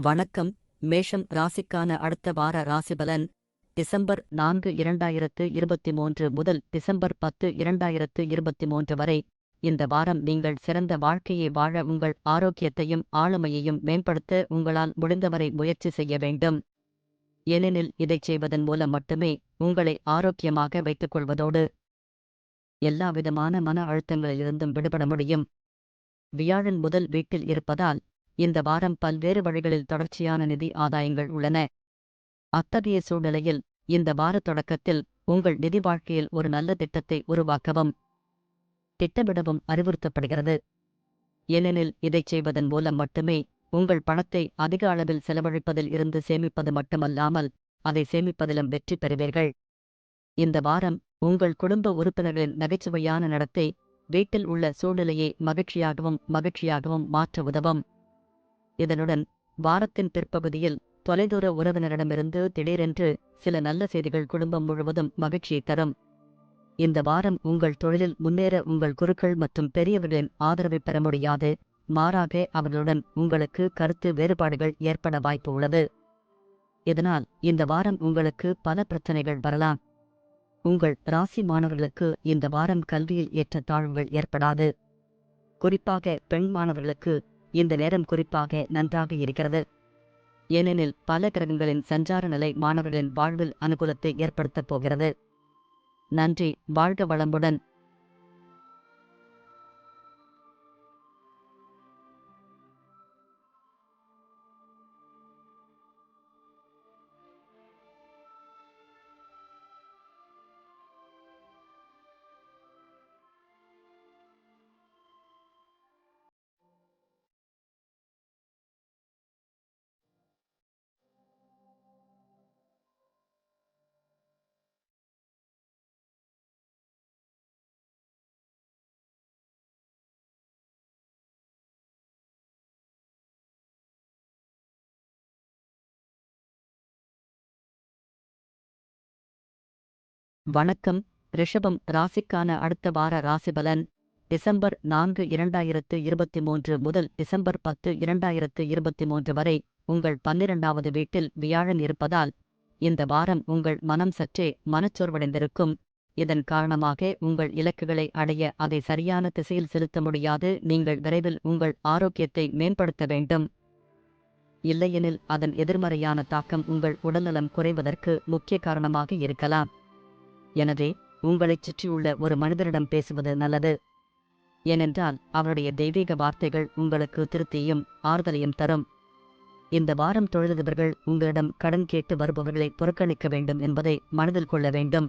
வணக்கம். மேஷம் ராசிக்கான அடுத்த வார ராசிபலன் டிசம்பர் நான்கு இரண்டாயிரத்து இருபத்தி மூன்று முதல் டிசம்பர் பத்து இரண்டாயிரத்து இருபத்தி மூன்று வரை. இந்த வாரம் நீங்கள் சிறந்த வாழ்க்கையை வாழ உங்கள் ஆரோக்கியத்தையும் ஆளுமையையும் மேம்படுத்த உங்களால் முடிந்தவரை முயற்சி செய்ய வேண்டும். ஏனெனில் இதைச் செய்வதன் மூலம் மட்டுமே உங்களை ஆரோக்கியமாக வைத்துக் கொள்வதோடு எல்லாவிதமான மன அழுத்தங்களிலிருந்தும் விடுபட முடியும். வியாழன் முதல் வீட்டில் இருப்பதால் இந்த வாரம் பல்வேறு வழிகளில் தொடர்ச்சியான நிதி ஆதாயங்கள் உள்ளன. அத்தகைய சூழ்நிலையில் இந்த வார தொடக்கத்தில் உங்கள் நிதி வாழ்க்கையில் ஒரு நல்ல திட்டத்தை உருவாக்கவும் திட்டமிடவும் அறிவுறுத்தப்படுகிறது. ஏனெனில் இதைச் செய்வதன் மூலம் மட்டுமே உங்கள் பணத்தை அதிக அளவில் செலவழிப்பதில் இருந்து சேமிப்பது மட்டுமல்லாமல் அதை சேமிப்பதிலும் வெற்றி பெறுவீர்கள். இந்த வாரம் உங்கள் குடும்ப உறுப்பினர்களின் நகைச்சுவையான நடத்தை வீட்டில் உள்ள சூழ்நிலையை மகிழ்ச்சியாகவும் மகிழ்ச்சியாகவும் மாற்ற உதவும். இதனுடன் வாரத்தின் பிற்பகுதியில் தொலைதூர உறவினரிடமிருந்து திடீரென்று சில நல்ல செய்திகள் குடும்பம் முழுவதும் மகிழ்ச்சியை தரும். இந்த வாரம் உங்கள் தொழிலில் முன்னேற உங்கள் குருக்கள் மற்றும் பெரியவர்களின் ஆதரவை பெற முடியாது. மாறாக அவர்களுடன் உங்களுக்கு கருத்து வேறுபாடுகள் ஏற்பட வாய்ப்பு உள்ளது. இதனால் இந்த வாரம் உங்களுக்கு பல பிரச்சனைகள் வரலாம். உங்கள் ராசி மாணவர்களுக்கு இந்த வாரம் கல்வியில் ஏற்ற தாழ்வுகள் ஏற்படாது. குறிப்பாக பெண் மாணவர்களுக்கு இந்த நேரம் குறிப்பாக நன்றாக இருக்கிறது. ஏனெனில் பல கிரகங்களின் சஞ்சார நிலை மாணவர்களின் வாழ்வில் அனுகூலத்தை ஏற்படுத்தப் போகிறது. நன்றி வாழ்க வளம்புடன் வணக்கம். ரிஷபம் ராசிக்கான அடுத்த வார ராசிபலன் டிசம்பர் நான்கு இரண்டாயிரத்து இருபத்தி மூன்று முதல் டிசம்பர் பத்து இரண்டாயிரத்து இருபத்தி மூன்று வரை உங்கள் பன்னிரண்டாவது வீட்டில் வியாழன் இருப்பதால் இந்த வாரம் உங்கள் மனம் சற்றே மனச்சோர்வடைந்திருக்கும். இதன் காரணமாக உங்கள் இலக்குகளை அடைய அதை சரியான திசையில் செலுத்த முடியாது. நீங்கள் விரைவில் உங்கள் ஆரோக்கியத்தை மேம்படுத்த வேண்டும். இல்லையெனில் அதன் எதிர்மறையான தாக்கம் உங்கள் உடல்நலம் குறைவதற்கு முக்கிய காரணமாக இருக்கலாம். எனவே உங்களைச் சுற்றியுள்ள ஒரு மனிதரிடம் பேசுவது நல்லது. ஏனென்றால் அவருடைய தெய்வீக வார்த்தைகள் உங்களுக்கு திருப்தியும் ஆறுதலையும் தரும். இந்த வாரம் தொழிலதிபர்கள் உங்களிடம் கடன் கேட்டு வருபவர்களை புறக்கணிக்க வேண்டும் என்பதை மனதில் கொள்ள வேண்டும்.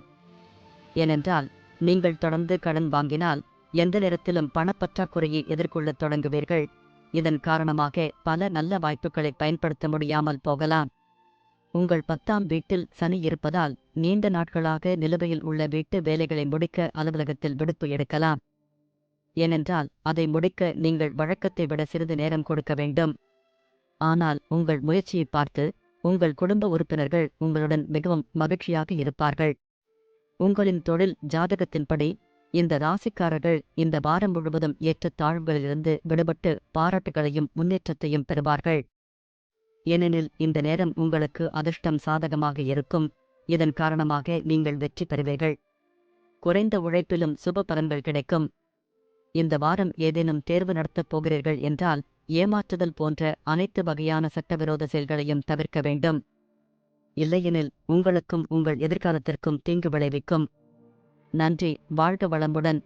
ஏனென்றால் நீங்கள் தொடர்ந்து கடன் வாங்கினால் எந்த நேரத்திலும் பணப்பற்றாக்குறையை எதிர்கொள்ளத் தொடங்குவீர்கள். இதன் காரணமாக பல நல்ல வாய்ப்புகளை பயன்படுத்த முடியாமல் போகலாம். உங்கள் பத்தாம் வீட்டில் சனி இருப்பதால் நீண்ட நாட்களாக நிலுவையில் உள்ள வீட்டு வேலைகளை முடிக்க அலுவலகத்தில் விடுப்பு எடுக்கலாம். ஏனென்றால் அதை முடிக்க நீங்கள் வழக்கத்தை விட சிறிது நேரம் கொடுக்க வேண்டும். ஆனால் உங்கள் முயற்சியை பார்த்து உங்கள் குடும்ப உறுப்பினர்கள் உங்களுடன் மிகவும் மகிழ்ச்சியாக இருப்பார்கள். உங்களின் தொழில் ஜாதகத்தின்படி இந்த ராசிக்காரர்கள் இந்த வாரம் முழுவதும் ஏற்ற தாழ்வுகளிலிருந்து விடுபட்டு பாராட்டுகளையும் முன்னேற்றத்தையும் பெறுவார்கள். ஏனெனில் இந்த நேரம் உங்களுக்கு அதிர்ஷ்டம் சாதகமாக இருக்கும். இதன் காரணமாக நீங்கள் வெற்றி பெறுவீர்கள். குறைந்த உழைப்பிலும் சுப பலன்கள் கிடைக்கும். இந்த வாரம் ஏதேனும் தேர்வு நடத்தப் போகிறீர்கள் என்றால் ஏமாற்றுதல் போன்ற அனைத்து வகையான சட்டவிரோத செயல்களையும் தவிர்க்க வேண்டும். இல்லையெனில் உங்களுக்கும் உங்கள் எதிர்காலத்திற்கும் தீங்கு விளைவிக்கும். நன்றி வாழ்க வளமுடன்.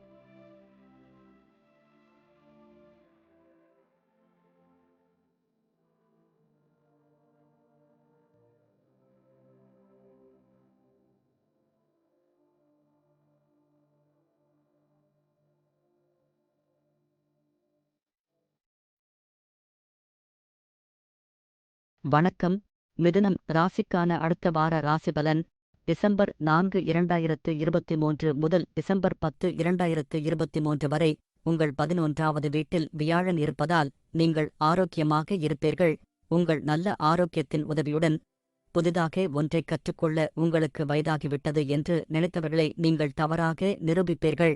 வணக்கம். மிதுனம் ராசிக்கான அடுத்த வார ராசிபலன் டிசம்பர் நான்கு இரண்டாயிரத்து இருபத்தி மூன்று முதல் டிசம்பர் பத்து இரண்டாயிரத்து இருபத்தி மூன்று வரை உங்கள் பதினொன்றாவது வீட்டில் வியாழன் இருப்பதால் நீங்கள் ஆரோக்கியமாக இருப்பீர்கள். உங்கள் நல்ல ஆரோக்கியத்தின் உதவியுடன் புதிதாக ஒன்றைக் கற்றுக்கொள்ள உங்களுக்கு வயதாகிவிட்டது என்று நினைத்தவர்களை நீங்கள் தவறாக நிரூபிப்பீர்கள்.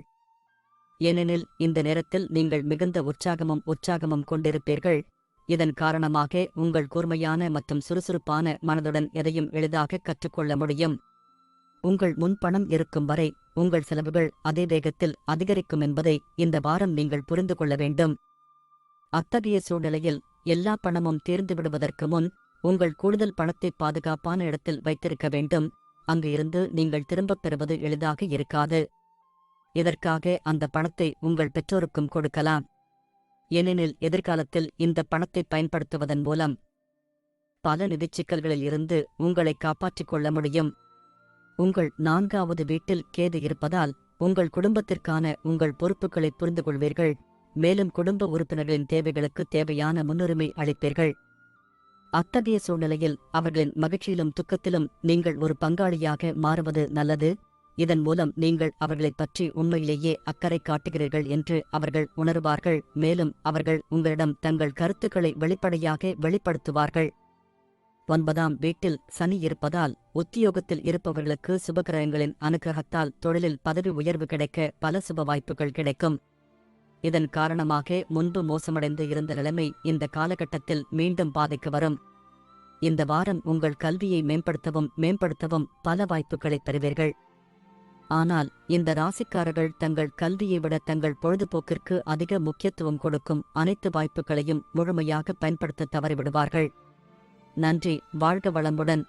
ஏனெனில் இந்த நேரத்தில் நீங்கள் மிகுந்த உற்சாகமும் உற்சாகமும் கொண்டிருப்பீர்கள். இதன் காரணமாக உங்கள் கூர்மையான மற்றும் சுறுசுறுப்பான மனதுடன் எதையும் எளிதாக கற்றுக்கொள்ள முடியும். உங்கள் முன்பணம் இருக்கும் வரை உங்கள் செலவுகள் அதே வேகத்தில் அதிகரிக்கும் என்பதை இந்த வாரம் நீங்கள் புரிந்து கொள்ள வேண்டும். அத்தகைய சூழ்நிலையில் எல்லா பணமும் தீர்ந்து விடுவதற்கு முன் உங்கள் கூடுதல் பணத்தை பாதுகாப்பான இடத்தில் வைத்திருக்க வேண்டும். அங்கு இருந்து நீங்கள் திரும்பப் பெறுவது எளிதாக இருக்காது. இதற்காக அந்த பணத்தை உங்கள் பெற்றோருக்கும் கொடுக்கலாம். ஏனெனில் எதிர்காலத்தில் இந்த பணத்தை பயன்படுத்துவதன் மூலம் பல நிதிச் சிக்கல்களில் இருந்து உங்களை காப்பாற்றிக் கொள்ள முடியும். உங்கள் நான்காவது வீட்டில் கேது இருப்பதால் உங்கள் குடும்பத்திற்கான உங்கள் பொறுப்புகளை புரிந்து கொள்வீர்கள் மேலும் குடும்ப உறுப்பினர்களின் தேவைகளுக்கு தேவையான முன்னுரிமை அளிப்பீர்கள். அத்தகைய சூழ்நிலையில் அவர்களின் மகிழ்ச்சியிலும் துக்கத்திலும் நீங்கள் ஒரு பங்காளியாக மாறுவது நல்லது. இதன் மூலம் நீங்கள் அவர்களைப் பற்றி உண்மையிலேயே அக்கறை காட்டுகிறீர்கள் என்று அவர்கள் உணருவார்கள் மேலும் அவர்கள் உங்களிடம் தங்கள் கருத்துக்களை வெளிப்படையாக வெளிப்படுத்துவார்கள். ஒன்பதாம் வீட்டில் சனி இருப்பதால் உத்தியோகத்தில் இருப்பவர்களுக்கு சுபகிரகங்களின் அனுகிரகத்தால் தொழிலில் பதவி உயர்வு கிடைக்க பல சுப வாய்ப்புகள் கிடைக்கும். இதன் காரணமாக முன்பு மோசமடைந்து இருந்த நிலைமை இந்த காலகட்டத்தில் மீண்டும் பாதைக்கு வரும். இந்த வாரம் உங்கள் கல்வியை மேம்படுத்தவும் மேம்படுத்தவும் பல வாய்ப்புகளை பெறுவீர்கள். ஆனால் இந்த ராசிக்காரர்கள் தங்கள் கல்வியை விட தங்கள் பொழுதுபோக்கிற்கு அதிக முக்கியத்துவம் கொடுக்கும் அனைத்து வாய்ப்புகளையும் முழுமையாக பயன்படுத்த தவறிவிடுவார்கள். நன்றி வாழ்க வளமுடன்.